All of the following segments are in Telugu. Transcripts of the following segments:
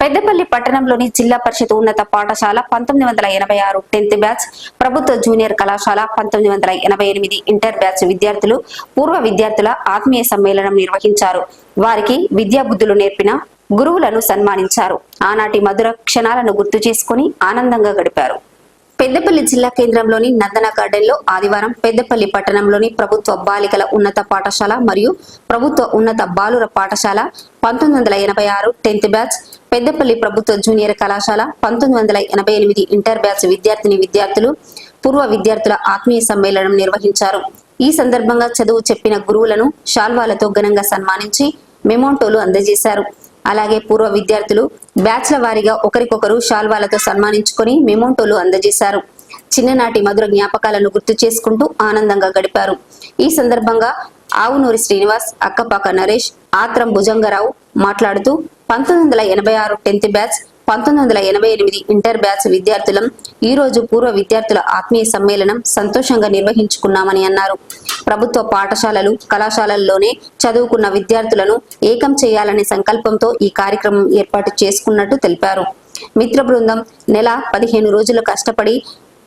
పెద్దపల్లి పట్టణంలోని జిల్లా పరిషత్ ఉన్నత పాఠశాల పంతొమ్మిది వందల ఎనభై ఆరు టెన్త్ బ్యాచ్ ప్రభుత్వ జూనియర్ కళాశాల పంతొమ్మిది వందల ఎనభై ఎనిమిది ఇంటర్ బ్యాచ్ విద్యార్థులు పూర్వ విద్యార్థుల ఆత్మీయ సమ్మేళనం నిర్వహించారు. వారికి విద్యాబుద్ధులు నేర్పిన గురువులను సన్మానించారు. ఆనాటి మధుర క్షణాలను గుర్తు చేసుకుని ఆనందంగా గడిపారు. పెద్దపల్లి జిల్లా కేంద్రంలోని నందన గార్డెన్లో ఆదివారం పెద్దపల్లి పట్టణంలోని ప్రభుత్వ బాలికల ఉన్నత పాఠశాల మరియు ప్రభుత్వ ఉన్నత బాలుర పాఠశాల పంతొమ్మిది వందల ఎనభై ఆరు టెన్త్ బ్యాచ్ పెద్దపల్లి ప్రభుత్వ జూనియర్ కళాశాల పంతొమ్మిది వందల ఎనభై ఎనిమిది ఇంటర్ బ్యాచ్ విద్యార్థిని విద్యార్థులు పూర్వ విద్యార్థుల ఆత్మీయ సమ్మేళనం నిర్వహించారు. ఈ సందర్భంగా చదువు చెప్పిన గురువులను శాల్వాలతో ఘనంగా సన్మానించి మెమోంటోలు అందజేశారు. అలాగే పూర్వ విద్యార్థులు బ్యాచ్ల వారీగా ఒకరికొకరు శాల్వాలతో సన్మానించుకొని మెమోంటోలు అందజేశారు. చిన్ననాటి మధుర జ్ఞాపకాలను గుర్తు చేసుకుంటూ ఆనందంగా గడిపారు. ఈ సందర్భంగా ఆవునూరి శ్రీనివాస్ అక్కపాక నరేష్ ఆత్రం భుజంగరావు మాట్లాడుతూ పంతొమ్మిది వందల ఎనభై ఆరు టెన్త్ బ్యాచ్ పంతొమ్మిది వందల ఎనభై ఎనిమిది ఇంటర్ బ్యాచ్ విద్యార్థులం ఈ రోజు పూర్వ విద్యార్థుల ఆత్మీయ సమ్మేళనం సంతోషంగా నిర్వహించుకున్నామని అన్నారు. ప్రభుత్వ పాఠశాలలు కళాశాలల్లోనే చదువుకున్న విద్యార్థులను ఏకం చేయాలనే సంకల్పంతో ఈ కార్యక్రమం ఏర్పాటు చేసుకున్నట్టు తెలిపారు. మిత్ర బృందం నెల పదిహేను రోజులు కష్టపడి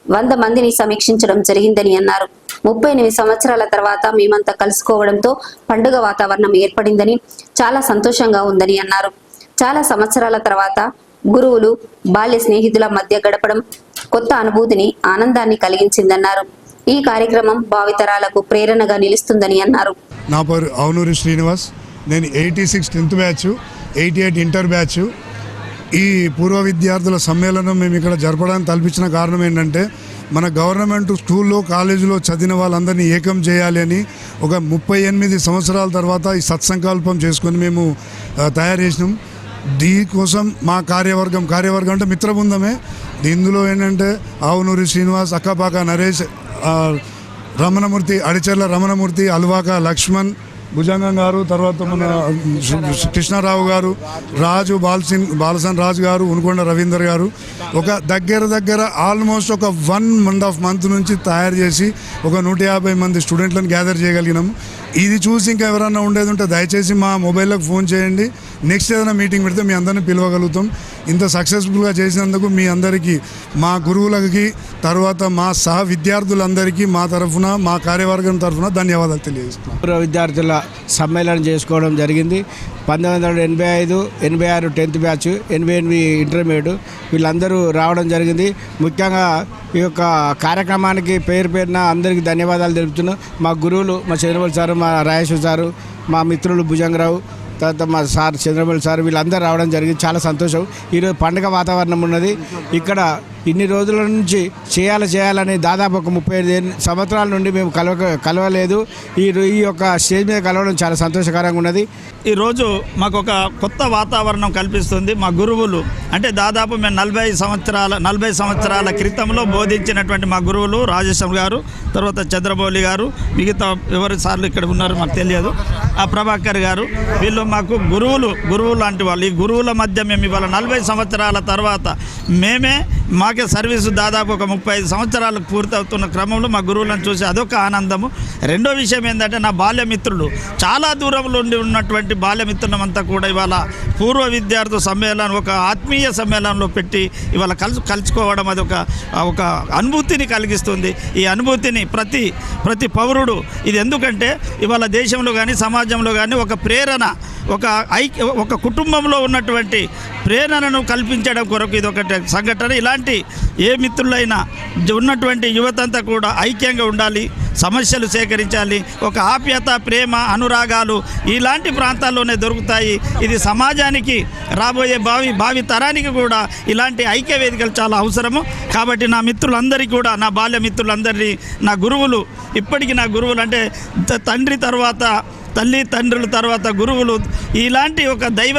వంద మందిని సమీక్షించడం జరిగిందని అన్నారు. ముప్పై ఎనిమిది సంవత్సరాల తర్వాత మేమంతా కలుసుకోవడంతో పండుగ వాతావరణం ఏర్పడిందని చాలా సంతోషంగా ఉందని అన్నారు. చాలా సంవత్సరాల తర్వాత గురువులు బాల్య స్నేహితుల మధ్య గడపడం కొత్త అనుభూతిని ఆనందాన్ని కలిగించిందన్నారు. ఈ కార్యక్రమం భావితరాలకు ప్రేరణగా నిలుస్తుందని అన్నారు. నా పేరు అవునూరి శ్రీనివాస్. నేను eighty six tenth batch eighty eight inter batch ఈ పూర్వ విద్యార్థుల సమ్మేళనం మేము ఇక్కడ జరపడానికి తలపించిన కారణం ఏంటంటే మన గవర్నమెంట్ స్కూల్లో కాలేజీలో చదివిన వాళ్ళందరినీ ఏకం చేయాలి అని ఒక ముప్పై ఎనిమిది సంవత్సరాల తర్వాత ఈ సత్సంకల్పం చేసుకొని మేము తయారు చేసినాం. దీనికోసం మా కార్యవర్గం కార్యవర్గం అంటే మిత్రబృందమే. ఇందులో ఏంటంటే ఆవునూరి శ్రీనివాస్ అక్కపాక నరేష్ రమణమూర్తి అడిచెర్ల రమణమూర్తి అల్వాక లక్ష్మణ్ భుజంగం గారు తర్వాత మన కృష్ణారావు గారు రాజు బాల్సిన్ బాలసన్ రాజు గారు ఉనుకొండ రవీందర్ గారు. ఒక దగ్గర దగ్గర ఆల్మోస్ట్ ఒక వన్ మంత్ ఆఫ్ మంత్ నుంచి తయారు చేసి ఒక నూట యాభై మంది స్టూడెంట్లను గ్యాదర్ చేయగలిగినాము. ఇది చూసి ఇంకా ఎవరన్నా ఉండేది ఉంటే దయచేసి మా మొబైల్లోకి ఫోన్ చేయండి. నెక్స్ట్ ఏదైనా మీటింగ్ పెడితే మీ అందరిని పిలవగలుగుతాం. ఇంత సక్సెస్ఫుల్గా చేసినందుకు మీ అందరికీ మా గురువులకి తర్వాత మా సహ విద్యార్థులందరికీ మా తరఫున మా కార్యవర్గం తరఫున ధన్యవాదాలు తెలియజేస్తున్నాం. విద్యార్థుల సమ్మేళనం చేసుకోవడం జరిగింది. పంతొమ్మిది వందల ఎనభై ఐదు ఎనభై ఆరు టెన్త్ బ్యాచ్ ఎనభై ఎనిమిది ఇంటర్మీడియట్ వీళ్ళందరూ రావడం జరిగింది. ముఖ్యంగా ఈ యొక్క కార్యక్రమానికి పేరు పేరున అందరికీ ధన్యవాదాలు తెలుపుతున్నాం. మా గురువులు మా చంద్రబాబు సారు మా రాయేశ్వర సారు మా మిత్రులు భుజంగరావు తర్వాత మా సార్ చంద్రబాబు సార్ వీళ్ళందరూ రావడం జరిగింది. చాలా సంతోషం. ఈరోజు పండుగ వాతావరణం ఉన్నది. ఇక్కడ ఇన్ని రోజుల నుంచి చేయాలి చేయాలని దాదాపు ఒక ముప్పై ఐదు సంవత్సరాల నుండి మేము కలవ కలవలేదు. ఈ ఈ యొక్క స్టేజ్ మీద కలవడం చాలా సంతోషకరంగా ఉన్నది. ఈరోజు మాకు ఒక కొత్త వాతావరణం కల్పిస్తుంది. మా గురువులు అంటే దాదాపు మేము నలభై సంవత్సరాల నలభై సంవత్సరాల క్రితంలో బోధించినటువంటి మా గురువులు రాజేశ్వర్ గారు తర్వాత చంద్రబౌళి గారు మిగతా ఎవరి సార్లు ఇక్కడ ఉన్నారు మాకు తెలియదు. ఆ ప్రభాకర్ గారు వీళ్ళు మాకు గురువులు గురువులు లాంటి వాళ్ళు. ఈ గురువుల మధ్య మేము ఇవాళ నలభై సంవత్సరాల తర్వాత మేమే మాకే సర్వీసు దాదాపు ఒక ముప్పై ఐదు సంవత్సరాలకు పూర్తవుతున్న క్రమంలో మా గురువులను చూసి అదొక ఆనందము. రెండో విషయం ఏంటంటే నా బాల్యమిత్రులు చాలా దూరంలో ఉండి ఉన్నటువంటి బాల్యమిత్రులమంతా కూడా ఇవాళ పూర్వ విద్యార్థు సమ్మేళనం ఒక ఆత్మీయ సమ్మేళనంలో పెట్టి ఇవాళ కలుసు కలుసుకోవడం అది ఒక ఒక అనుభూతిని కలిగిస్తుంది. ఈ అనుభూతిని ప్రతి ప్రతి పౌరుడు ఇది ఎందుకంటే ఇవాళ దేశంలో కానీ సమాజంలో కానీ ఒక ప్రేరణ ఒక ఐక్య ఒక కుటుంబంలో ఉన్నటువంటి ప్రేరణను కల్పించడం కొరకు ఇది ఒకటి సంఘటన. ఇలాంటి ఏ మిత్రులైనా ఉన్నటువంటి యువతంతా కూడా ఐక్యంగా ఉండాలి సమస్యలు సేకరించాలి ఒక ఆప్యత ప్రేమ అనురాగాలు ఇలాంటి ప్రాంతాల్లోనే దొరుకుతాయి. ఇది సమాజానికి రాబోయే భావి భావి తరానికి కూడా ఇలాంటి ఐక్య వేదికలు చాలా అవసరము. కాబట్టి నా మిత్రులందరికీ కూడా నా బాల్య మిత్రులందరినీ నా గురువులు ఇప్పటికీ నా గురువులు అంటే త- తండ్రి తర్వాత తల్లి తండ్రుల తర్వాత గురువులు ఇలాంటి ఒక దైవ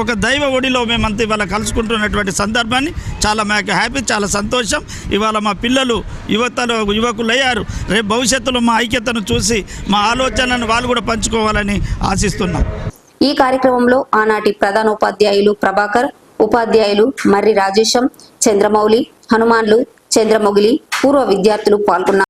ఒక దైవ ఒడిలో మేమంతా ఇవాళ కలుసుకుంటున్నటువంటి సందర్భాన్ని చాలా మాకు హ్యాపీ చాలా సంతోషం. ఇవాళ మా పిల్లలు యువతలో యువకులు అయ్యారు రేపు భవిష్యత్తులో మా ఐక్యతను చూసి మా ఆలోచనను వాళ్ళు కూడా పంచుకోవాలని ఆశిస్తున్నాం. ఈ కార్యక్రమంలో ఆనాటి ప్రధానోపాధ్యాయులు ప్రభాకర్ ఉపాధ్యాయులు మర్రి రాజేశం చంద్రమౌళి హనుమాన్లు చంద్రమొగిలి పూర్వ విద్యార్థులు పాల్గొన్నారు.